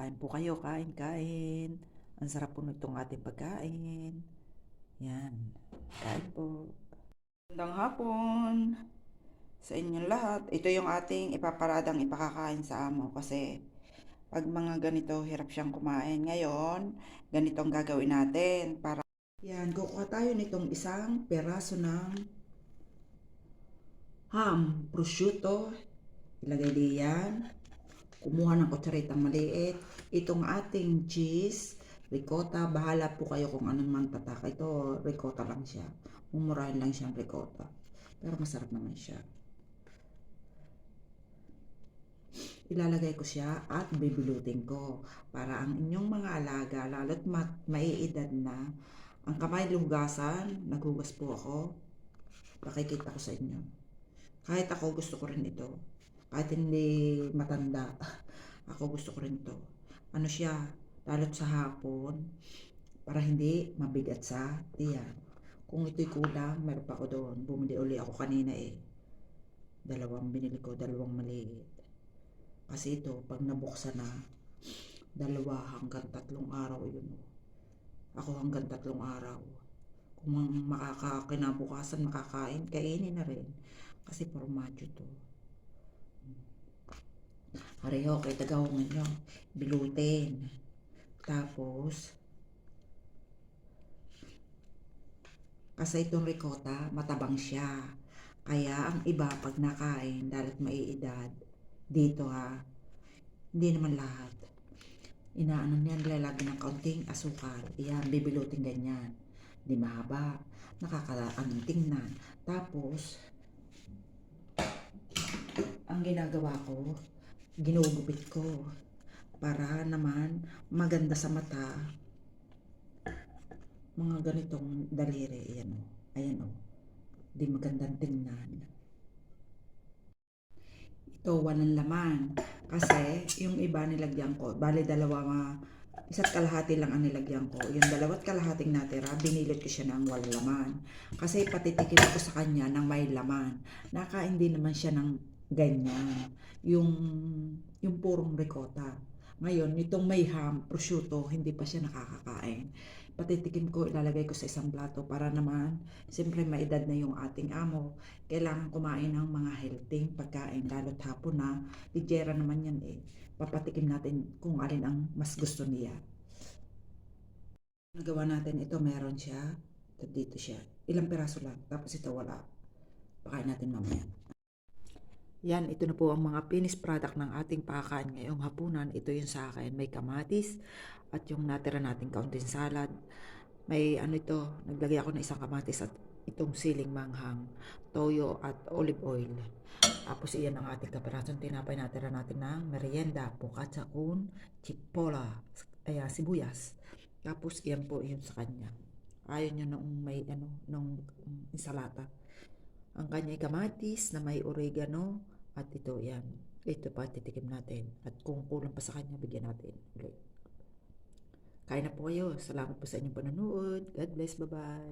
Kain po kayo, kain, kain. Ang sarap po nitong ating pagkain. Yan. Kain po. Magandang hapon sa inyong lahat. Ito yung ating ipaparadang ipakakain sa amo kasi pag mga ganito, hirap siyang kumain. Ngayon, ganito ang gagawin natin para yan, kukuha tayo nitong isang peraso ng ham, prosciutto. Ilagay diyan. Kumuha ng kutsaritang maliit. Itong ating cheese, ricotta. Bahala po kayo kung anong man tatak. Ito, ricotta lang siya. Mumurahin lang siyang ricotta. Pero masarap naman siya. Ilalagay ko siya at bibilutin ko para ang inyong mga alaga, lalo't ma- maiedad na, ang kamay lugasan, naghugas po ako, pakikita ko sa inyo. Kahit ako gusto ko rin ito. Kahit hindi matanda, ako gusto ko rin ito. Ano siya, lalo't sa hapon, para hindi mabigat sa tiyan. Kung ito'y kulang, meron pa ako doon. Bumili uli ako kanina eh. Dalawang binili ko, dalawang maliit. Kasi ito, pag nabuksan na, dalawa hanggang tatlong araw yun. Ako hanggang tatlong araw. Kung makakakinabukasan makakain, kainin na rin. Kasi formaggio to. Pareho, kay tagawang nyo. Bilutin. Tapos, kasi itong ricotta, matabang siya. Kaya ang iba pag nakain, dahil maiedad, dito ha, hindi naman lahat. Inaano niyan, lalagyan ng kaunting asukal. Iyan, bibilutin ganyan. Di mahaba. Nakakaanong tingnan. Tapos, ang ginagawa ko, ginugupit ko para naman maganda sa mata. Mga ganitong daliri ayan o ayan o di magandang tingnan. Ito walang laman. Kasi yung iba nilagyan ko bali dalawa ma isa't kalahati lang ang nilagyan ko. Yung dalawat kalahating natira binilot ko siya ng walang laman. Kasi patitikim ko sa kanya ng may laman. Naka hindi naman siya ng ganyan yung yung purong ricotta. Ngayon, itong may ham, prosciutto, hindi pa siya nakakakain. Patitikim ko, ilalagay ko sa isang plato para naman, siyempre maedad na yung ating amo. Kailangan kumain ng mga healthy pagkain, lalo't hapon na, ligera naman yan eh. Papatikim natin kung alin ang mas gusto niya. Nagawa natin ito, meron siya. Ito dito siya. Ilang piraso lang. Tapos ito wala. Pakain natin mamaya. Yan, ito na po ang mga finished product ng ating pakain ngayong hapunan. Ito yung sa akin. May kamatis at yung natira nating kaunting salad. May ano ito, naglagay ako ng isang kamatis at itong siling manghang, toyo at olive oil. Tapos iyan ang ating kaperasong tinapay natira natin ng merienda, pukatsakun, chipola, ay, sibuyas. Tapos iyan po yun sa kanya. Ayaw nyo nung may ano, nung um. Ang kanya'y kamatis na may oregano at ito yan. Ito pa titikim natin. At kung kulang pa sa kanya, bigyan natin ulit. Kain na po kayo. Salamat po sa inyong panonood. God bless. Bye-bye.